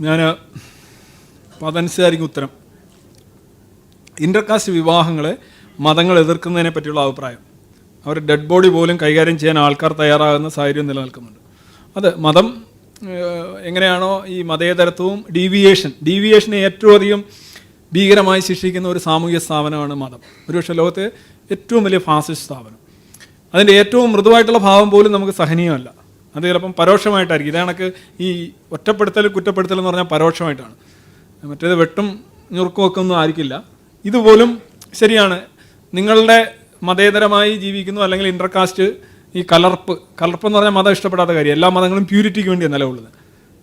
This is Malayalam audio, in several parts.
ഞാൻ അപ്പോൾ ഉത്തരം. ഇന്റർകാസ്റ്റ് വിവാഹങ്ങളെ മതങ്ങൾ എതിർക്കുന്നതിനെ പറ്റിയുള്ള അഭിപ്രായം. അവർ ഡെഡ് ബോഡി പോലും കൈകാര്യം ചെയ്യാൻ ആൾക്കാർ തയ്യാറാകുന്ന സാഹചര്യം നിലനിൽക്കുന്നുണ്ട്. അത് മതം എങ്ങനെയാണോ ഈ മതേതരത്വവും ഡീവിയേഷൻ ഡീവിയേഷനെ ഏറ്റവും അധികം ഭീകരമായി ശിക്ഷിക്കുന്ന ഒരു സാമൂഹ്യ സ്ഥാപനമാണ് മതം. ഒരുപക്ഷെ ലോകത്തെ ഏറ്റവും വലിയ ഫാസിസ്റ്റ് സ്ഥാപനം. അതിന്റെ ഏറ്റവും മൃദുവായിട്ടുള്ള ഭാവം പോലും നമുക്ക് സഹനീയമല്ല. അത് ചിലപ്പം പരോക്ഷമായിട്ടായിരിക്കും. ഇതേ കണക്ക് ഈ ഒറ്റപ്പെടുത്തൽ കുറ്റപ്പെടുത്തൽ എന്ന് പറഞ്ഞാൽ പരോക്ഷമായിട്ടാണ്. മറ്റേത് വെട്ടും ഞുറുക്കും ഒക്കെ ഒന്നും ആയിരിക്കില്ല. ഇതുപോലും ശരിയാണ്. നിങ്ങളുടെ മതേതരമായി ജീവിക്കുന്നു അല്ലെങ്കിൽ ഇന്റർകാസ്റ്റ് ഈ കലർപ്പ് കലർപ്പ് എന്ന് പറഞ്ഞാൽ മതം ഇഷ്ടപ്പെടാത്ത കാര്യം എല്ലാ മതങ്ങളും പ്യൂരിറ്റിക്ക് വേണ്ടിയാണ് നിലവുള്ളത്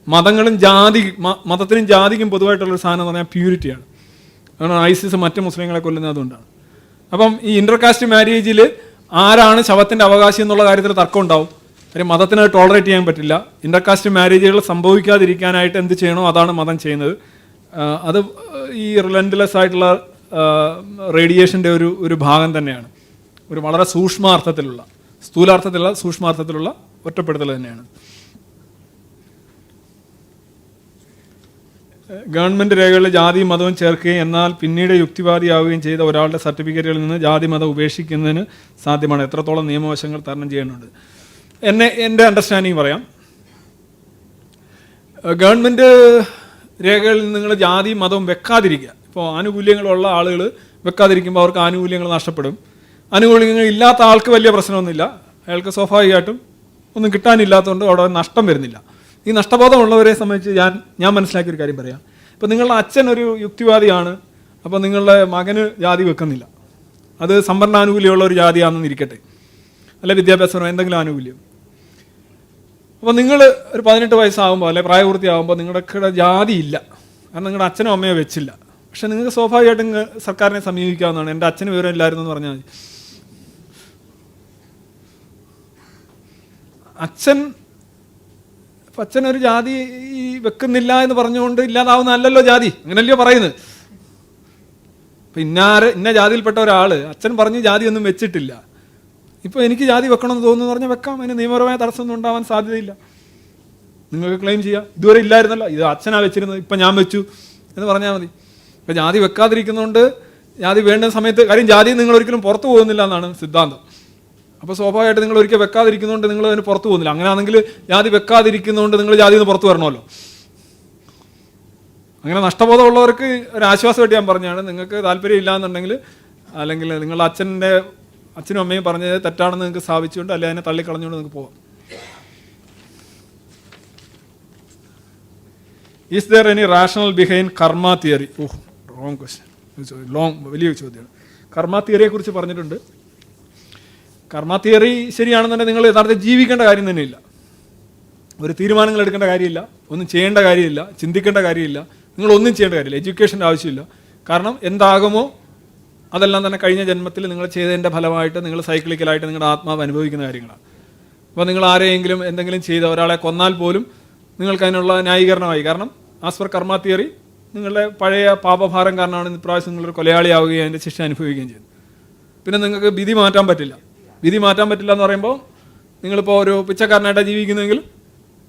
മതങ്ങളും ജാതി മതത്തിനും ജാതിക്കും പൊതുവായിട്ടുള്ളൊരു സാധനം എന്ന് പറഞ്ഞാൽ പ്യൂരിറ്റിയാണ് കാരണം ഐസിസ് മറ്റ് മുസ്ലിങ്ങളെ കൊല്ലുന്നത് അതുകൊണ്ടാണ്. അപ്പം ഈ ഇന്റർകാസ്റ്റ് മാരേജിൽ ആരാണ് ശവത്തിന്റെ അവകാശം എന്നുള്ള കാര്യത്തിൽ തർക്കം ഉണ്ടാവും. കാര്യം മതത്തിന് ടോളറേറ്റ് ചെയ്യാൻ പറ്റില്ല. ഇന്റർകാസ്റ്റ് മാരേജുകൾ സംഭവിക്കാതിരിക്കാനായിട്ട് എന്ത് ചെയ്യണോ അതാണ് മതം ചെയ്യുന്നത്. അത് ഈ റിലൻഡ്ലെസ് ആയിട്ടുള്ള റേഡിയേഷന്റെ ഒരു ഒരു ഭാഗം തന്നെയാണ്. ഒരു വളരെ സൂക്ഷ്മാർത്ഥത്തിലുള്ള സ്ഥൂലാർത്ഥത്തിലുള്ള സൂക്ഷ്മാർത്ഥത്തിലുള്ള ഒറ്റപ്പെടുത്തൽ തന്നെയാണ്. ഗവൺമെന്റ് രേഖകളിൽ ജാതി മതവും ചേർക്കുകയും എന്നാൽ പിന്നീട് യുക്തിവാദിയാവുകയും ചെയ്ത ഒരാളുടെ സർട്ടിഫിക്കറ്റുകളിൽ നിന്ന് ജാതി മതം ഉപേക്ഷിക്കുന്നതിന് സാധ്യമാണ്. എത്രത്തോളം നിയമവശങ്ങൾ തരണം ചെയ്യുന്നുണ്ട് എന്നെ എന്റെ അണ്ടർസ്റ്റാൻഡിങ് പറയാം. ഗവൺമെന്റ് രേഖകളിൽ നിങ്ങൾ ജാതി മതവും വെക്കാതിരിക്കുക. ഇപ്പോൾ ആനുകൂല്യങ്ങളുള്ള ആളുകൾ വെക്കാതിരിക്കുമ്പോൾ അവർക്ക് ആനുകൂല്യങ്ങൾ നഷ്ടപ്പെടും. ആനുകൂല്യങ്ങൾ ഇല്ലാത്ത ആൾക്ക് വലിയ പ്രശ്നമൊന്നുമില്ല. അയാൾക്ക് സ്വാഭാവികമായിട്ടും ഒന്നും കിട്ടാനില്ലാത്തതുകൊണ്ട് അവിടെ നഷ്ടം വരുന്നില്ല. ഈ നഷ്ടബോധമുള്ളവരെ സംബന്ധിച്ച് ഞാൻ ഞാൻ മനസ്സിലാക്കിയൊരു കാര്യം പറയാം. ഇപ്പം നിങ്ങളുടെ അച്ഛൻ ഒരു യുക്തിവാദിയാണ്. അപ്പോൾ നിങ്ങളുടെ മകന് ജാതി വെക്കുന്നില്ല. അത് സംവരണ ആനുകൂല്യമുള്ള ഒരു ജാതിയാണെന്ന് ഇരിക്കട്ടെ അല്ല വിദ്യാഭ്യാസപരമായ എന്തെങ്കിലും ആനുകൂല്യം. അപ്പോൾ നിങ്ങൾ ഒരു പതിനെട്ട് വയസ്സാകുമ്പോൾ അല്ലെ പ്രായപൂർത്തിയാകുമ്പോൾ നിങ്ങളുടെ ജാതി ഇല്ല കാരണം നിങ്ങളുടെ അച്ഛനോ അമ്മയോ വെച്ചില്ല. പക്ഷെ നിങ്ങൾക്ക് സ്വാഭാവികമായിട്ടും സർക്കാരിനെ സമീപിക്കാവുന്നതാണ്. എന്റെ അച്ഛന് വിവരം ഇല്ലായിരുന്നു എന്ന് പറഞ്ഞാൽ മതി. അച്ഛൻ അച്ഛൻ ഒരു ജാതി ഈ വെക്കുന്നില്ല എന്ന് പറഞ്ഞുകൊണ്ട് ഇല്ലാതാവുന്നതല്ലല്ലോ ജാതി. അങ്ങനല്ലയോ പറയുന്നത്? ഇന്നാര് ഇന്ന ജാതിയിൽപ്പെട്ട ഒരാൾ അച്ഛൻ പറഞ്ഞ് ജാതി ഒന്നും വെച്ചിട്ടില്ല. ഇപ്പോൾ എനിക്ക് ജാതി വെക്കണമെന്ന് തോന്നുന്നു പറഞ്ഞാൽ വെക്കാം. അതിന് നിയമപരമായ തടസ്സമൊന്നും ഉണ്ടാവാൻ സാധ്യതയില്ല. നിങ്ങൾക്ക് ക്ലെയിം ചെയ്യാം. ഇതുവരെ ഇല്ലായിരുന്നല്ലോ. ഇത് അച്ഛനാ വെച്ചിരുന്നത്. ഇപ്പം ഞാൻ വെച്ചു എന്ന് പറഞ്ഞാൽ മതി. ഇപ്പം ജാതി വെക്കാതിരിക്കുന്നതുകൊണ്ട് ജാതി വേണ്ട സമയത്ത് കാര്യം ജാതി നിങ്ങൾ ഒരിക്കലും പുറത്തു പോകുന്നില്ല എന്നാണ് സിദ്ധാന്തം. അപ്പോൾ സ്വാഭാവികമായിട്ട് നിങ്ങൾ ഒരിക്കൽ വെക്കാതിരിക്കുന്നതുകൊണ്ട് നിങ്ങൾ അതിന് പുറത്തു പോകുന്നില്ല. അങ്ങനെയാണെങ്കിൽ ജാതി വെക്കാതിരിക്കുന്നതുകൊണ്ട് നിങ്ങൾ ജാതി നിന്ന് പുറത്തു വരണമല്ലോ. അങ്ങനെ നഷ്ടബോധമുള്ളവർക്ക് ഒരു ആശ്വാസമായിട്ട് ഞാൻ പറഞ്ഞാണ്. നിങ്ങൾക്ക് താല്പര്യം ഇല്ലാന്നുണ്ടെങ്കിൽ അല്ലെങ്കിൽ നിങ്ങളുടെ അച്ഛന്റെ അച്ഛനും അമ്മയും പറഞ്ഞത് തെറ്റാണെന്ന് നിങ്ങൾക്ക് സ്ഥാപിച്ചുകൊണ്ട് അല്ലെങ്കിൽ അതിനെ തള്ളിക്കളഞ്ഞുകൊണ്ട് നിങ്ങൾക്ക് പോവാം. Is there any rational behind karma theory oh wrong question long വലിയ ചോദ്യമാണ്. കർമ്മ തിയറിയെ കുറിച്ച് പറഞ്ഞിട്ടുണ്ട്. കർമ്മ തിയറി ശരിയാണെന്നുണ്ടെങ്കിൽ നിങ്ങൾ യഥാർത്ഥത്തിൽ ജീവിക്കേണ്ട കാര്യം തന്നെയില്ല. ഒരു തീരുമാനങ്ങൾ എടുക്കേണ്ട കാര്യമില്ല. ഒന്നും ചെയ്യേണ്ട കാര്യമില്ല. ചിന്തിക്കേണ്ട കാര്യമില്ല. നിങ്ങൾ ഒന്നും ചെയ്യേണ്ട കാര്യമില്ല. എഡ്യൂക്കേഷന്റെ ആവശ്യമില്ല. കാരണം എന്താകുമോ അതെല്ലാം തന്നെ കഴിഞ്ഞ ജന്മത്തിൽ നിങ്ങൾ ചെയ്തതിന്റെ ഫലമായിട്ട് നിങ്ങൾ സൈക്ലിക്കലായിട്ട് നിങ്ങളുടെ ആത്മാവ് അനുഭവിക്കുന്ന കാര്യങ്ങളാണ്. അപ്പോൾ നിങ്ങൾ ആരെയെങ്കിലും എന്തെങ്കിലും ചെയ്ത ഒരാളെ കൊന്നാൽ പോലും നിങ്ങൾക്ക് അതിനുള്ള ന്യായീകരണമായി. കാരണം ആസ് പെർ കർമ്മ തിയറി നിങ്ങളുടെ പഴയ പാപഭാരം കാരണമാണ് ഇപ്രാവശ്യം നിങ്ങളൊരു കൊലയാളിയാവുകയും അതിന്റെ ശിക്ഷ അനുഭവിക്കുകയും ചെയ്തു പിന്നെ നിങ്ങൾക്ക് വിധി മാറ്റാൻ പറ്റില്ല. വിധി മാറ്റാൻ പറ്റില്ല എന്ന് പറയുമ്പോൾ നിങ്ങളിപ്പോൾ ഒരു പിച്ചക്കാരനായിട്ട് ജീവിക്കുന്നെങ്കിൽ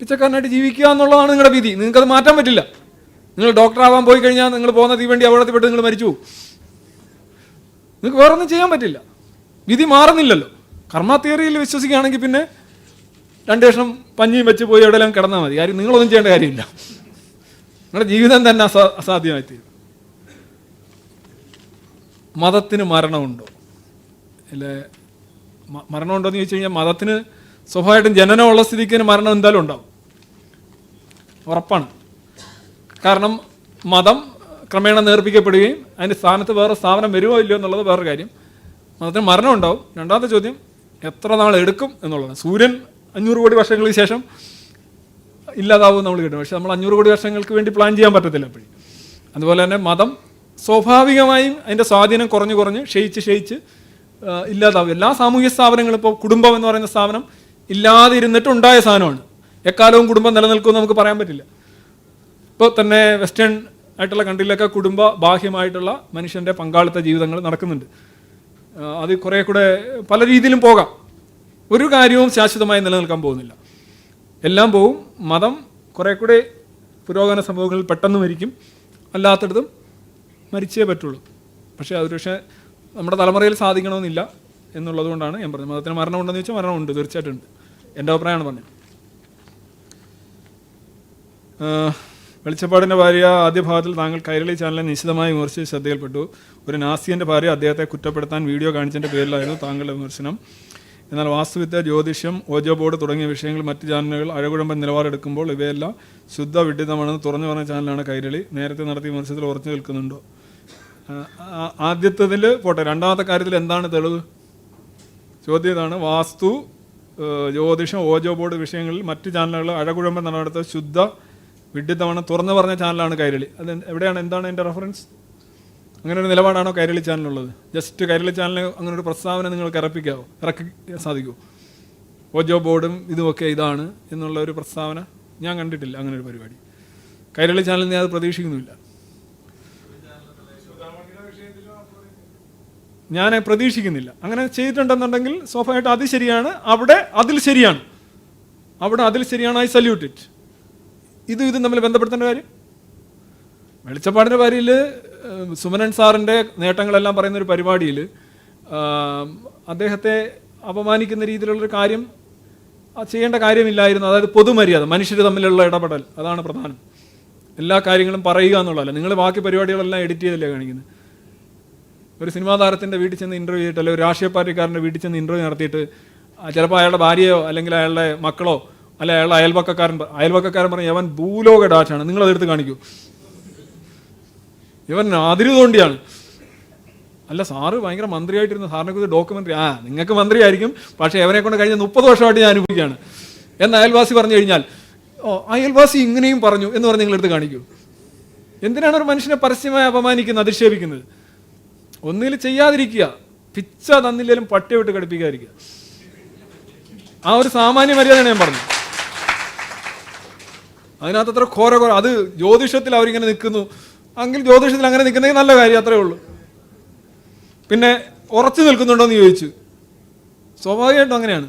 പിച്ചക്കാരനായിട്ട് ജീവിക്കുക എന്നുള്ളതാണ് നിങ്ങളുടെ വിധി. നിങ്ങൾക്കത് മാറ്റാൻ പറ്റില്ല. നിങ്ങൾ ഡോക്ടറാവാൻ പോയി കഴിഞ്ഞാൽ നിങ്ങൾ പോകുന്ന തീവണ്ടി അപകടത്തിൽപ്പെട്ട് നിങ്ങൾ മരിച്ചു പോകും. നിങ്ങൾക്ക് വേറെ ഒന്നും ചെയ്യാൻ പറ്റില്ല. വിധി മാറുന്നില്ലല്ലോ. കർമ്മ തിയറിയിൽ വിശ്വസിക്കുകയാണെങ്കിൽ പിന്നെ രണ്ട് ലക്ഷം പഞ്ഞിയും വെച്ച് പോയി എവിടെയെല്ലാം കിടന്നാൽ മതി. കാര്യം നിങ്ങളൊന്നും ചെയ്യേണ്ട കാര്യമില്ല. നിങ്ങളുടെ ജീവിതം തന്നെ അസാ അസാധ്യമായി തീരും മതത്തിന് മരണമുണ്ടോ? അല്ലേ? മരണമുണ്ടോ എന്ന് ചോദിച്ചു കഴിഞ്ഞാൽ മതത്തിന് സ്വാഭാവികമായിട്ടും ജനനമുള്ള സ്ഥിതിക്ക് മരണം എന്തായാലും ഉണ്ടാവും. ഉറപ്പാണ്. കാരണം മതം ക്രമേണ നേർപ്പിക്കപ്പെടുകയും അതിന്റെ സ്ഥാനത്ത് വേറെ സ്ഥാപനം വരുമോ ഇല്ലയോ എന്നുള്ളത് വേറെ കാര്യം. മതത്തിന് മരണം ഉണ്ടാവും രണ്ടാമത്തെ ചോദ്യം എത്ര നാൾ എടുക്കും എന്നുള്ളതാണ്. സൂര്യൻ അഞ്ഞൂറ് കോടി വർഷങ്ങൾക്ക് ശേഷം ഇല്ലാതാവും നമ്മൾ കിട്ടും. പക്ഷെ നമ്മൾ അഞ്ഞൂറ് കോടി വർഷങ്ങൾക്ക് വേണ്ടി പ്ലാൻ ചെയ്യാൻ പറ്റത്തില്ല അപ്പോഴും അതുപോലെ തന്നെ മതം സ്വാഭാവികമായും അതിന്റെ സ്വാധീനം കുറഞ്ഞു കുറഞ്ഞ് ക്ഷയിച്ച് ക്ഷയിച്ച് ഇല്ലാതാവും. എല്ലാ സാമൂഹ്യ സ്ഥാപനങ്ങളും ഇപ്പോൾ കുടുംബം എന്ന് പറയുന്ന സ്ഥാപനം ഇല്ലാതെ ഇരുന്നിട്ട് ഉണ്ടായ സാധനമാണ്. എക്കാലവും കുടുംബം നിലനിൽക്കുമെന്ന് നമുക്ക് പറയാൻ പറ്റില്ല. ഇപ്പോൾ തന്നെ വെസ്റ്റേൺ ആയിട്ടുള്ള കൺട്രിയിലൊക്കെ കുടുംബ ബാഹ്യമായിട്ടുള്ള മനുഷ്യന്റെ പങ്കാളിത്ത ജീവിതങ്ങൾ നടക്കുന്നുണ്ട്. അത് കുറേ കൂടെ പല രീതിയിലും പോകാം. ഒരു കാര്യവും ശാശ്വതമായി നിലനിൽക്കാൻ പോകുന്നില്ല. എല്ലാം പോവും മതം കുറേ കൂടെ പുരോഗമന സംഭവങ്ങളിൽ പെട്ടെന്ന് മരിക്കും അല്ലാത്തടത്തും മരിച്ചേ പറ്റുള്ളൂ. പക്ഷേ അത് പക്ഷേ നമ്മുടെ തലമുറയിൽ സാധിക്കണമെന്നില്ല എന്നുള്ളത് കൊണ്ടാണ് ഞാൻ പറഞ്ഞത്. മതത്തിന് മരണമുണ്ടെന്ന് ചോദിച്ചാൽ മരണമുണ്ട് തീർച്ചയായിട്ടും ഉണ്ട്. എന്റെ അഭിപ്രായമാണ് പറഞ്ഞത്. വെളിച്ചപ്പാടിന്റെ ഭാര്യ ആദ്യ ഭാഗത്തിൽ താങ്കൾ കൈരളി ചാനലിനെ നിശിതമായി വിമർശിച്ച് ശ്രദ്ധയിൽപ്പെട്ടു. ഒരു നാസിയന്റെ ഭാര്യ അദ്ദേഹത്തെ കുറ്റപ്പെടുത്താൻ വീഡിയോ കാണിച്ചതിന്റെ പേരിലായിരുന്നു താങ്കളുടെ വിമർശനം. എന്നാൽ വാസ്തുവിദ്യ ജ്യോതിഷ്യം ഓജോ ബോർഡ് തുടങ്ങിയ വിഷയങ്ങൾ മറ്റ് ചാനലുകൾ അഴകുഴമ്പ നിലപാടെടുക്കുമ്പോൾ ഇവയെല്ലാം ശുദ്ധ വിഡിതമാണെന്ന് തുറന്നു പറഞ്ഞ ചാനലാണ് കൈരളി. നേരത്തെ നടത്തിയ വിമർശനത്തിൽ ഉറച്ചു നിൽക്കുന്നുണ്ടോ? ആദ്യത്തതിൽ പോട്ടെ രണ്ടാമത്തെ കാര്യത്തിൽ എന്താണ് തെളിവ്? ചോദ്യം ഇതാണ്. വാസ്തു ജ്യോതിഷം ഓജോ ബോർഡ് വിഷയങ്ങളിൽ മറ്റ് ചാനലുകൾ അഴകുഴമ്പൻ നടത്ത ശുദ്ധ വിഡിത്തമാണ് തുറന്നു പറഞ്ഞ ചാനലാണ് കൈരളി. അത് എവിടെയാണ് എന്താണ് എന്റെ റെഫറൻസ് അങ്ങനെ ഒരു നിലപാടാണോ കൈരളി ചാനലുള്ളത് ജസ്റ്റ് കൈരളി ചാനലിന് അങ്ങനെ ഒരു പ്രസ്താവന നിങ്ങൾക്ക് ഇറപ്പിക്കാവോ? ഇറക്കി സാധിക്കുമോ ഓജോ ബോർഡും ഇതുമൊക്കെ ഇതാണ് എന്നുള്ള ഒരു പ്രസ്താവന ഞാൻ കണ്ടിട്ടില്ല അങ്ങനെ ഒരു പരിപാടി. കൈരളി ചാനലിൽ ഞാൻ അത് പ്രതീക്ഷിക്കുന്നുമില്ല. ഞാൻ പ്രതീക്ഷിക്കുന്നില്ല. അങ്ങനെ ചെയ്തിട്ടുണ്ടെന്നുണ്ടെങ്കിൽ സ്വാഭാവികമായിട്ട് അത് ശരിയാണ്. അവിടെ അതിൽ ശരിയാണ്. അവിടെ അതിൽ ശരിയാണ് ഐ സല്യൂട്ട് ഇറ്റ് ഇതും ഇതും തമ്മിൽ ബന്ധപ്പെടുത്തേണ്ട കാര്യം? വെളിച്ചപ്പാടിന്റെ കാര്യത്തിൽ സുമനൻ സാറിന്റെ നേട്ടങ്ങളെല്ലാം പറയുന്ന ഒരു പരിപാടിയിൽ അദ്ദേഹത്തെ അപമാനിക്കുന്ന രീതിയിലുള്ളൊരു കാര്യം ചെയ്യേണ്ട കാര്യമില്ലായിരുന്നു. അതായത് പൊതുമര്യാദ മനുഷ്യർ തമ്മിലുള്ള ഇടപെടൽ അതാണ് പ്രധാനം. എല്ലാ കാര്യങ്ങളും പറയുക എന്നുള്ളതല്ല. നിങ്ങൾ ബാക്കി പരിപാടികളെല്ലാം എഡിറ്റ് ചെയ്തല്ലേ കാണിക്കുന്നത് ഒരു സിനിമാ താരത്തിന്റെ വീട്ടിൽ ചെന്ന് ഇന്റർവ്യൂ ചെയ്തിട്ട് അല്ലെങ്കിൽ ഒരു രാഷ്ട്രീയ പാർട്ടിക്കാരന്റെ വീട്ടിൽ ചെന്ന് ഇന്റർവ്യൂ നടത്തിയിട്ട് ചിലപ്പോൾ അയാളുടെ ഭാര്യയോ അല്ലെങ്കിൽ അയാളുടെ മക്കളോ അല്ല അയാളുടെ അയൽവക്കക്കാരൻ അയൽവക്കക്കാരൻ പറഞ്ഞു യവൻ ഭൂലോക ഡാറ്റാണ് നിങ്ങൾ അതെടുത്ത് കാണിക്കൂ. ഇവൻ അതിരു തോണ്ടിയാണ്. അല്ല സാറ് ഭയങ്കര മന്ത്രിയായിട്ടിരുന്ന സാറിനെ കുറിച്ച് ഡോക്യുമെന്ററി ആ നിങ്ങൾക്ക് മന്ത്രിയായിരിക്കും പക്ഷേ അവനെ കൊണ്ട് കഴിഞ്ഞ മുപ്പത് വർഷമായിട്ട് ഞാൻ അനുഭവിക്കുകയാണ്. എന്ന് അയൽവാസി പറഞ്ഞു കഴിഞ്ഞാൽ ഓ അയൽവാസി ഇങ്ങനെയും പറഞ്ഞു എന്ന് പറഞ്ഞ് നിങ്ങളെടുത്ത് കാണിക്കൂ. എന്തിനാണ് ഒരു മനുഷ്യനെ പരസ്യമായി അപമാനിക്കുന്നത് അധിക്ഷേപിക്കുന്നത്? ഒന്നിൽ ചെയ്യാതിരിക്കുക. പിച്ച തന്നില്ലേലും പട്ടി വിട്ട് കടുപ്പിക്കാതിരിക്കുക. ആ ഒരു സാമാന്യ മര്യാദയാണ് ഞാൻ പറഞ്ഞത്. അതിനകത്ത് അത്ര ഘോര ഘോര അത് ജ്യോതിഷത്തിൽ അവരിങ്ങനെ നിൽക്കുന്നു. എങ്കിൽ ജ്യോതിഷത്തിൽ അങ്ങനെ നിൽക്കുന്നെങ്കിൽ നല്ല കാര്യം അത്രേ ഉള്ളൂ. പിന്നെ ഉറച്ചു നിൽക്കുന്നുണ്ടോയെന്ന് ചോദിച്ചു. സ്വാഭാവികമായിട്ടും അങ്ങനെയാണ്.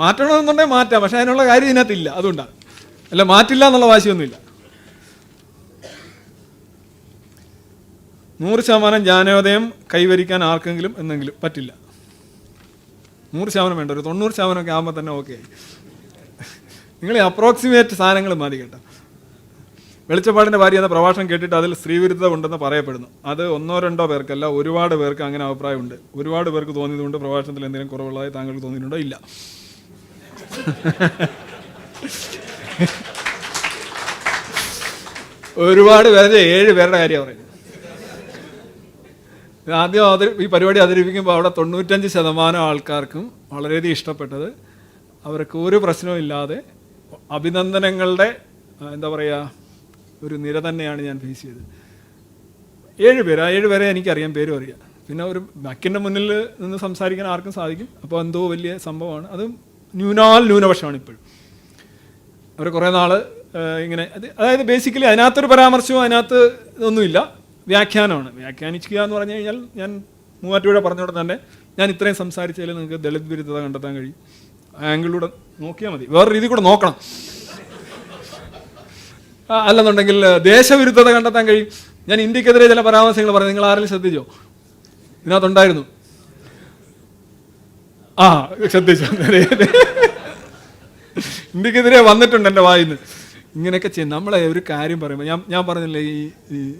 മാറ്റണമെന്നുണ്ടെങ്കിൽ മാറ്റാം പക്ഷെ അതിനുള്ള കാര്യം ഇതിനകത്തില്ല അതുകൊണ്ടാണ് അല്ല മാറ്റില്ല എന്നുള്ള വാശിയൊന്നുമില്ല. നൂറ് ശതമാനം ജ്ഞാനോദയം കൈവരിക്കാൻ ആർക്കെങ്കിലും എന്നെങ്കിലും പറ്റില്ല. നൂറ് ശതമാനം വേണ്ട ഒരു തൊണ്ണൂറ് ശതമാനമൊക്കെ ആകുമ്പോൾ തന്നെ ഓക്കെ നിങ്ങൾ അപ്രോക്സിമേറ്റ് സാധനങ്ങൾ മതി കേട്ടോ. വെളിച്ചപ്പാടിന്റെ ഭാര്യ എന്ന പ്രഭാഷണം കേട്ടിട്ട് അതിൽ സ്ത്രീവിരുദ്ധത ഉണ്ടെന്ന് പറയപ്പെടുന്നു. അത് ഒന്നോ രണ്ടോ പേർക്കല്ല ഒരുപാട് പേർക്ക് അങ്ങനെ അഭിപ്രായമുണ്ട്. ഒരുപാട് പേർക്ക് തോന്നിയതുകൊണ്ട് പ്രഭാഷണത്തിൽ എന്തെങ്കിലും കുറവുള്ളതായി താങ്കൾക്ക് തോന്നിയിട്ടുണ്ടോ? ഇല്ല. ഒരുപാട് പേരുടെ ഏഴ് പേരുടെ കാര്യമാണ് പറയുന്നത് ആദ്യം അവതരി ഈ പരിപാടി അവതരിപ്പിക്കുമ്പോൾ അവിടെ തൊണ്ണൂറ്റഞ്ച് ശതമാനം ആൾക്കാർക്കും വളരെയധികം ഇഷ്ടപ്പെട്ടത് അവർക്ക് ഒരു പ്രശ്നവും ഇല്ലാതെ അഭിനന്ദനങ്ങളുടെ എന്താ പറയുക ഒരു നിര തന്നെയാണ് ഞാൻ ഫേസ് ചെയ്തത്. ഏഴ് പേര് ആ ഏഴ് പേരെ എനിക്കറിയാം പേരും അറിയാം. പിന്നെ ഒരു ബാക്കിന്റെ മുന്നിൽ നിന്ന് സംസാരിക്കാൻ ആർക്കും സാധിക്കും. അപ്പോൾ എന്തോ വലിയ സംഭവമാണ്. അത് ന്യൂനാൽ ന്യൂനപക്ഷമാണ് ഇപ്പോഴും. അവർ കുറേ നാൾ ഇങ്ങനെ അത് അതായത് ബേസിക്കലി അതിനകത്തൊരു പരാമർശവും അതിനകത്ത് ഇതൊന്നുമില്ല വ്യാഖ്യാനമാണ്. വ്യാഖ്യാനിക്കുക എന്ന് പറഞ്ഞു കഴിഞ്ഞാൽ ഞാൻ മൂവാറ്റുപുഴ പറഞ്ഞുകൊണ്ട് തന്നെ ഞാൻ ഇത്രയും സംസാരിച്ചാലും നിങ്ങൾക്ക് ദളിത് വിരുദ്ധത കണ്ടെത്താൻ കഴിയും. ആംഗിളിലൂടെ നോക്കിയാൽ മതി. വേറെ രീതി കൂടെ നോക്കണം. അല്ലെന്നുണ്ടെങ്കിൽ ദേശവിരുദ്ധത കണ്ടെത്താൻ കഴിയും. ഞാൻ ഇന്ത്യക്കെതിരെ ചില പരാമർശങ്ങൾ പറഞ്ഞു. നിങ്ങൾ ആരെങ്കിലും ശ്രദ്ധിച്ചോ? ഇതിനകത്തുണ്ടായിരുന്നു. ആ ശ്രദ്ധിച്ചു? ഇന്ത്യക്കെതിരെ വന്നിട്ടുണ്ട് എന്റെ വായിന്ന് ഇങ്ങനെയൊക്കെ ചെയ്യും. നമ്മളെ ഒരു കാര്യം പറയുമ്പോൾ ഞാൻ ഞാൻ പറഞ്ഞില്ലേ ഈ ഈ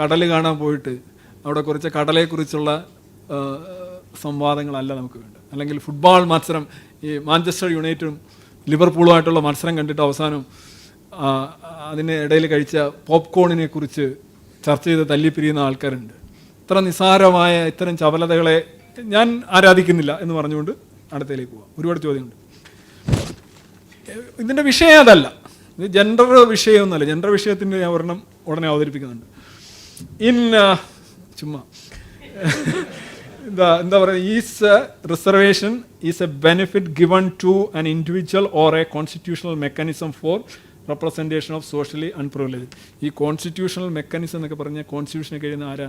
കടൽ കാണാൻ പോയിട്ട് അവിടെ കുറച്ച് കടലയെക്കുറിച്ചുള്ള ആ, സംവാദങ്ങളല്ല നമുക്ക് വേണ്ടത്. അല്ലെങ്കിൽ ഫുട്ബോൾ മത്സരം ഈ മാഞ്ചസ്റ്റർ യുണൈറ്റഡും ലിവർപൂളുമായിട്ടുള്ള മത്സരം കണ്ടിട്ട് അവസാനം അതിന് ഇടയിൽ കഴിച്ച പോപ്കോണിനെ കുറിച്ച് ചർച്ച ചെയ്ത് തല്ലിപ്പിരിയുന്ന ആൾക്കാരുണ്ട്. ഇത്ര നിസ്സാരമായ ഇത്തരം ചപലതകളെ ഞാൻ ആരാധിക്കുന്നില്ല എന്ന് പറഞ്ഞുകൊണ്ട് അടുത്തയിലേക്ക് പോവാം. ഒരുപാട് ചോദ്യമുണ്ട് ഇതിന്റെ വിഷയം അതല്ല. ഇത് ജെൻഡർ വിഷയമൊന്നുമല്ല ജെൻഡർ വിഷയത്തിന്റെ ഞാൻ ഒരെണ്ണം ഉടനെ അവതരിപ്പിക്കുന്നുണ്ട്. ഇൻ ചുമ്മാ. എന്താ എന്താ പറയുക is a reservation is a benefit given to an individual or a constitutional mechanism for representation of socially unprivilege ഈ കോൺസ്റ്റിറ്റ്യൂഷണൽ മെക്കാനിസം എന്നൊക്കെ പറഞ്ഞാൽ കോൺസ്റ്റിറ്റ്യൂഷനെ എഴുതുന്ന ആരാ?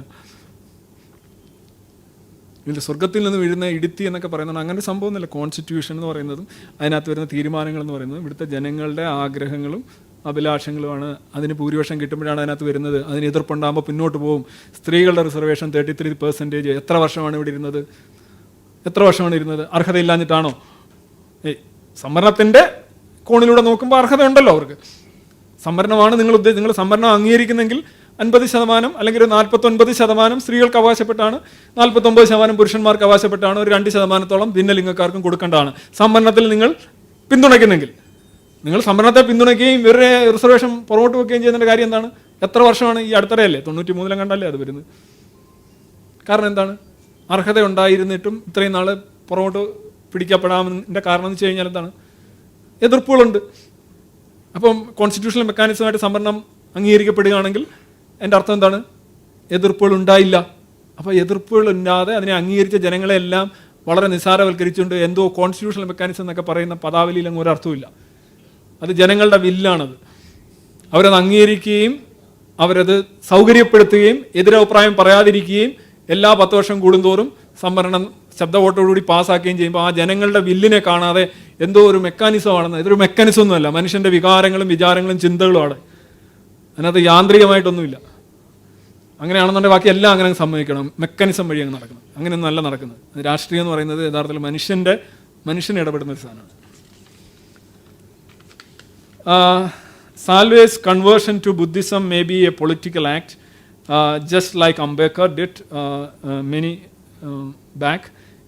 ഇതിൽ സ്വർഗത്തിൽ നിന്ന് വീഴുന്ന ഇടുത്തി എന്നൊക്കെ പറയുന്നത് അങ്ങനെ സംഭവമൊന്നുമില്ല കോൺസ്റ്റിറ്റ്യൂഷൻ എന്ന് പറയുന്നതും അതിനകത്ത് വരുന്ന തീരുമാനങ്ങൾ എന്ന് പറയുന്നത് ഇവിടുത്തെ ജനങ്ങളുടെ ആഗ്രഹങ്ങളും അഭിലാഷങ്ങളുമാണ്. അതിന് ഭൂരിപക്ഷം കിട്ടുമ്പോഴാണ് അതിനകത്ത് വരുന്നത്. അതിന് എതിർപ്പുണ്ടാകുമ്പോൾ പിന്നോട്ട് പോകും. സ്ത്രീകളുടെ റിസർവേഷൻ തേർട്ടി ത്രീ പെർസെന്റേജ് എത്ര വർഷമാണ് ഇവിടെ ഇരുന്നത്? എത്ര വർഷമാണ് ഇരുന്നത്? അർഹതയില്ലാഞ്ഞിട്ടാണോ? ഏയ് സംവരണത്തിന്റെ കോണിലൂടെ നോക്കുമ്പോൾ അർഹതയുണ്ടല്ലോ അവർക്ക്. സംവരണമാണ് നിങ്ങൾ ഉദ്ദേശം നിങ്ങൾ സംവരണം അംഗീകരിക്കുന്നെങ്കിൽ അൻപത് ശതമാനം അല്ലെങ്കിൽ ഒരു നാൽപ്പത്തൊൻപത് ശതമാനം സ്ത്രീകൾക്ക് അവകാശപ്പെട്ടാണ് നാൽപ്പത്തൊമ്പത് ശതമാനം പുരുഷന്മാർക്ക് അവകാശപ്പെട്ടാണ് ഒരു രണ്ട് ശതമാനത്തോളം ഭിന്നലിംഗക്കാർക്കും കൊടുക്കേണ്ടതാണ്. സംവരണത്തിൽ നിങ്ങൾ പിന്തുണയ്ക്കുന്നെങ്കിൽ. നിങ്ങൾ സംവരണത്തെ പിന്തുണയ്ക്കുകയും ഇവരുടെ റിസർവേഷൻ പുറകോട്ട് വെക്കുകയും ചെയ്യുന്നതിന്റെ കാര്യം എന്താണ്? എത്ര വർഷമാണ് ഈ അടുത്തറയല്ലേ? തൊണ്ണൂറ്റി മൂന്നിലും കണ്ടല്ലേ അത് വരുന്നത്. കാരണം എന്താണ്? അർഹത ഉണ്ടായിരുന്നിട്ടും ഇത്രയും നാൾ പുറകോട്ട് പിടിക്കപ്പെടാമെന്നതിന്റെ കാരണം എന്ന് വെച്ച് കഴിഞ്ഞാൽ എന്താണ്? എതിർപ്പുകളുണ്ട്. അപ്പം കോൺസ്റ്റിറ്റ്യൂഷണൽ മെക്കാനിസമായിട്ട് സംവരണം അംഗീകരിക്കപ്പെടുകയാണെങ്കിൽ എന്റെ അർത്ഥം എന്താണ്? എതിർപ്പുകൾ ഉണ്ടായില്ല. അപ്പോൾ എതിർപ്പുകൾ ഇല്ലാതെ അതിനെ അംഗീകരിച്ച ജനങ്ങളെല്ലാം വളരെ നിസ്സാരവൽക്കരിച്ചുകൊണ്ട് എന്തോ കോൺസ്റ്റിറ്റ്യൂഷണൽ മെക്കാനിസം എന്നൊക്കെ പറയുന്ന പദാവലിയിൽ അങ്ങ് ഒരർത്ഥമില്ല അത് ജനങ്ങളുടെ വില്ലാണത്. അവരത് അംഗീകരിക്കുകയും അവരത് സൗകര്യപ്പെടുത്തുകയും എതിരഭിപ്രായം പറയാതിരിക്കുകയും എല്ലാ പത്ത് വർഷം കൂടുന്തോറും സംവരണം ശബ്ദ വോട്ടോടുകൂടി പാസ്സാക്കുകയും ചെയ്യുമ്പോൾ ആ ജനങ്ങളുടെ വില്ലിനെ കാണാതെ എന്തോ ഒരു മെക്കാനിസമാണെന്ന് ഇതൊരു മെക്കാനിസം ഒന്നുമല്ല. മനുഷ്യന്റെ വികാരങ്ങളും വിചാരങ്ങളും ചിന്തകളുമാണ് അതിനകത്ത് യാന്ത്രികമായിട്ടൊന്നുമില്ല. അങ്ങനെയാണെന്നുണ്ടെങ്കിൽ ബാക്കി എല്ലാം അങ്ങനെ അങ്ങ് സമ്മതിക്കണം മെക്കാനിസം വഴി അങ്ങ് നടക്കണം. അങ്ങനെയൊന്നും അല്ല നടക്കുന്നത്. രാഷ്ട്രീയം എന്ന് പറയുന്നത് യഥാർത്ഥത്തിൽ മനുഷ്യന്റെ മനുഷ്യൻ ഇടപെടുന്ന ഒരു സാധനമാണ്. Salve's conversion to Buddhism may be a political act, uh, just like Ambedkar did uh, uh, many uh, back.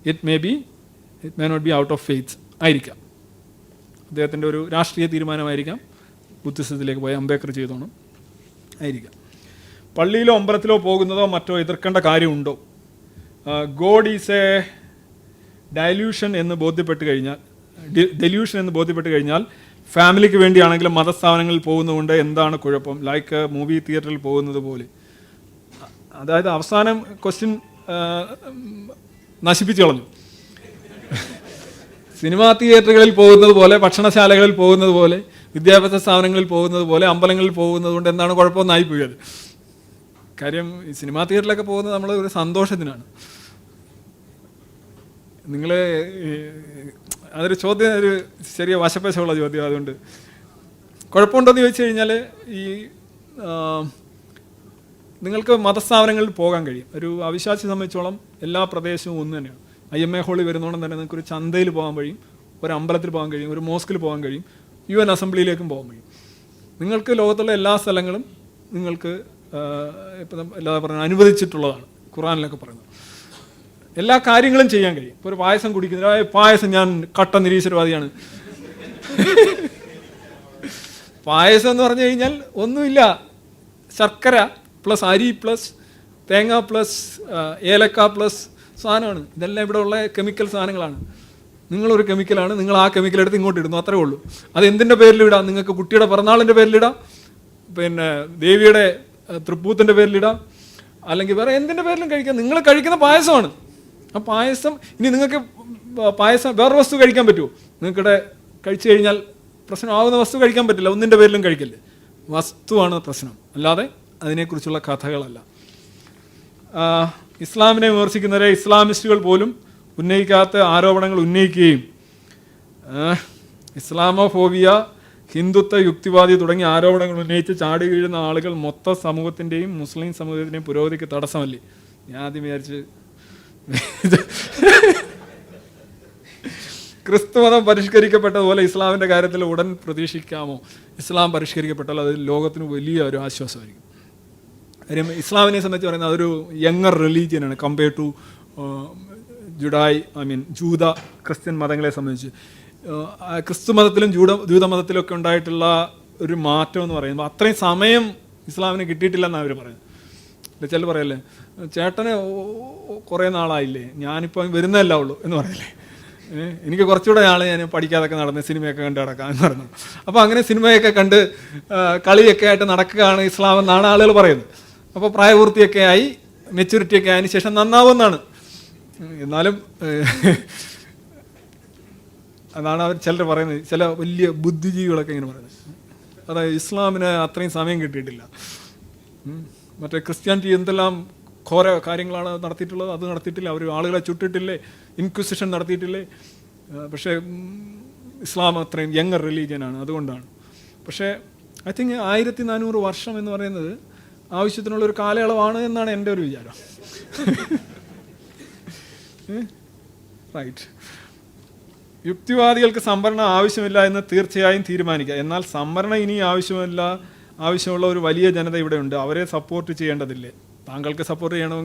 It may be, it may not be out of faith. ആയിരിക്കാം. അദ്ദേഹത്തിന്റെ ഒരു രാഷ്ട്രീയ തീരുമാനമായിരിക്കാം. ബുദ്ധിസത്തിലേക്ക് പോയി അംബേദ്കർ ചെയ്തോണം. ആയിരിക്കാം. പള്ളിയിലോ അമ്പലത്തിലോ പോകുന്നതോ മറ്റോ എതിർക്കേണ്ട കാര്യമുണ്ടോ? ഗോഡ് ഈസ് എ ഡയല്യൂഷൻ എന്ന് ബോധ്യപ്പെട്ട് കഴിഞ്ഞാൽ ഡെല്യൂഷൻ എന്ന് ബോധ്യപ്പെട്ട് കഴിഞ്ഞാൽ ഫാമിലിക്ക് വേണ്ടിയാണെങ്കിലും മതസ്ഥാപനങ്ങളിൽ പോകുന്നതുകൊണ്ട് എന്താണ് കുഴപ്പം? ലൈക്ക് മൂവി തിയേറ്ററിൽ പോകുന്നത് പോലെ. അതായത് അവസാനം ക്വസ്റ്റ്യൻ നശിപ്പിച്ചു കളഞ്ഞു. സിനിമാ തിയേറ്ററുകളിൽ പോകുന്നത് പോലെ ഭക്ഷണശാലകളിൽ പോകുന്നത് പോലെ വിദ്യാഭ്യാസ സ്ഥാപനങ്ങളിൽ പോകുന്നത് പോലെ അമ്പലങ്ങളിൽ പോകുന്നത് കൊണ്ട് എന്താണ് കുഴപ്പമെന്നായി പോയത്? കാര്യം ഈ സിനിമാ തിയേറ്ററിലൊക്കെ പോകുന്നത് നമ്മൾ ഒരു സന്തോഷത്തിനാണ്. നിങ്ങൾ അതൊരു ചോദ്യം ഒരു ചെറിയ വശപ്പശമുള്ള ചോദ്യം അതുകൊണ്ട്. കുഴപ്പമുണ്ടോയെന്ന് ചോദിച്ചു കഴിഞ്ഞാൽ ഈ നിങ്ങൾക്ക് മതസ്ഥാപനങ്ങളിൽ പോകാൻ കഴിയും. ഒരു അവിശ്വാസി സംബന്ധിച്ചോളം എല്ലാ പ്രദേശവും ഒന്ന് തന്നെയാണ്. ഐ എം എ ഹോളിൽ വരുന്നോണം തന്നെ നിങ്ങൾക്ക് ഒരു ചന്തയിൽ പോകാൻ കഴിയും ഒരു അമ്പലത്തിൽ പോകാൻ കഴിയും ഒരു മോസ്കിൽ പോകാൻ കഴിയും യു എൻ അസംബ്ലിയിലേക്കും പോകാൻ കഴിയും. നിങ്ങൾക്ക് ലോകത്തുള്ള എല്ലാ സ്ഥലങ്ങളും നിങ്ങൾക്ക് ഇപ്പം എല്ലാ പറഞ്ഞ അനുവദിച്ചിട്ടുള്ളതാണ് ഖുറാനിലൊക്കെ പറയുന്നത്. എല്ലാ കാര്യങ്ങളും ചെയ്യാൻ കഴിയും. ഇപ്പോൾ ഒരു പായസം കുടിക്കുന്നത് പായസം ഞാൻ കട്ട നിരീശ്വരവാദിയാണ്. പായസം എന്ന് പറഞ്ഞു കഴിഞ്ഞാൽ ഒന്നുമില്ല. ശർക്കര പ്ലസ് അരി പ്ലസ് തേങ്ങ പ്ലസ് ഏലക്ക പ്ലസ് സാധനമാണ്. ഇതെല്ലാം ഇവിടെ ഉള്ള കെമിക്കൽ സാധനങ്ങളാണ്. നിങ്ങളൊരു കെമിക്കലാണ് നിങ്ങൾ ആ കെമിക്കൽ എടുത്ത് ഇങ്ങോട്ട് ഇടുന്നു. അത്രേ ഉള്ളൂ. അത് എന്തിന്റെ പേരിലിടാം നിങ്ങൾക്ക് കുട്ടിയുടെ പിറന്നാളിന്റെ പേരിലിടാം പിന്നെ ദേവിയുടെ തൃപ്പൂത്തിന്റെ പേരിലിടാം അല്ലെങ്കിൽ വേറെ എന്തിന്റെ പേരിലും കഴിക്കാം? നിങ്ങൾ കഴിക്കുന്ന പായസമാണ്. ആ പായസം ഇനി നിങ്ങൾക്ക് പായസം വേറെ വസ്തു കഴിക്കാൻ പറ്റുമോ? നിങ്ങൾക്കിടെ കഴിച്ചു കഴിഞ്ഞാൽ പ്രശ്നമാകുന്ന വസ്തു കഴിക്കാൻ പറ്റില്ല. ഒന്നിന്റെ പേരിലും കഴിക്കല്ലേ? വസ്തുവാണ് പ്രശ്നം. അല്ലാതെ അതിനെക്കുറിച്ചുള്ള കഥകളല്ല. ഇസ്ലാമിനെ വിമർശിക്കുന്നവരെ ഇസ്ലാമിസ്റ്റുകൾ പോലും ഉന്നയിക്കാത്ത ആരോപണങ്ങൾ ഉന്നയിക്കുകയും ഇസ്ലാമോഫോബിയ ഹിന്ദുത്വ യുക്തിവാദി തുടങ്ങിയ ആരോപണങ്ങൾ ഉന്നയിച്ച് ചാടി വീഴുന്ന ആളുകൾ മൊത്ത സമൂഹത്തിന്റെയും മുസ്ലിം സമൂഹത്തിന്റെയും പുരോഗതിക്ക് തടസ്സമല്ലേ? ഞാൻ ആദ്യം വിചാരിച്ച് ക്രിസ്തുമതം പരിഷ്കരിക്കപ്പെട്ടതുപോലെ ഇസ്ലാമിന്റെ കാര്യത്തിൽ ഉടൻ പ്രതീക്ഷിക്കാമോ? ഇസ്ലാം പരിഷ്കരിക്കപ്പെട്ടാൽ അത് ലോകത്തിന് വലിയ ഒരു ആശ്വാസമായിരിക്കും. കാര്യം ഇസ്ലാമിനെ സംബന്ധിച്ച് പറയുന്നത് അതൊരു യങ്ങർ റിലീജിയനാണ് കമ്പയർ ടു ജുഡായ് ഐ മീൻ ജൂത ക്രിസ്ത്യൻ മതങ്ങളെ സംബന്ധിച്ച്. ക്രിസ്തു മതത്തിലും ജൂഡ ജൂത മതത്തിലൊക്കെ ഉണ്ടായിട്ടുള്ള ഒരു മാറ്റം എന്ന് പറയുമ്പോൾ അത്രയും സമയം ഇസ്ലാമിന് കിട്ടിയിട്ടില്ല എന്നാണ് അവർ പറയുന്നത്. ചില പറയല്ലേ ചേട്ടന് കുറേ നാളായില്ലേ? ഞാനിപ്പോൾ വരുന്നതല്ല ഉള്ളൂ എന്ന് പറയല്ലേ? എനിക്ക് കുറച്ചുകൂടെ നാളെ ഞാൻ പഠിക്കാതൊക്കെ നടന്ന് സിനിമയൊക്കെ കണ്ട് നടക്കാം എന്ന് പറഞ്ഞു. അപ്പോൾ അങ്ങനെ സിനിമയൊക്കെ കണ്ട് കളിയൊക്കെ ആയിട്ട് നടക്കുകയാണ് ഇസ്ലാം എന്നാണ് ആളുകൾ പറയുന്നത്. അപ്പോൾ പ്രായപൂർത്തിയൊക്കെ ആയി മെച്യൂരിറ്റി ഒക്കെ ആയതിനു ശേഷം നന്നാവുമെന്നാണ്. എന്നാലും അതാണ് അവർ ചിലർ പറയുന്നത്. ചില വലിയ ബുദ്ധിജീവികളൊക്കെ ഇങ്ങനെ പറയുന്നത്. അതായത് ഇസ്ലാമിന് അത്രയും സമയം കിട്ടിയിട്ടില്ല. മറ്റേ ക്രിസ്ത്യാനിറ്റി എന്തെല്ലാം ഘോര കാര്യങ്ങളാണ് നടത്തിയിട്ടുള്ളത്. അത് നടത്തിയിട്ടില്ല. അവർ ആളുകളെ ചുട്ടിട്ടില്ലേ? ഇൻക്വിസിഷൻ നടത്തിയിട്ടില്ലേ? പക്ഷേ ഇസ്ലാം അത്രയും യങ്ങർ റിലീജിയനാണ് അതുകൊണ്ടാണ്. പക്ഷേ ഐ തിങ്ക് ആയിരത്തി നാനൂറ് വർഷം എന്ന് പറയുന്നത് ആവശ്യത്തിനുള്ള ഒരു കാലയളവാണ് എന്നാണ് എന്റെ ഒരു വിചാരം. റൈറ്റ് യുക്തിവാദികൾക്ക് സംവരണം ആവശ്യമില്ല എന്ന് തീർച്ചയായും തീരുമാനിക്കുക. എന്നാൽ സംവരണം ഇനി ആവശ്യമില്ല ആവശ്യമുള്ള ഒരു വലിയ ജനത ഇവിടെ ഉണ്ട്. അവരെ സപ്പോർട്ട് ചെയ്യേണ്ടതില്ലേ? താങ്കൾക്ക് സപ്പോർട്ട് ചെയ്യണമെങ്കിൽ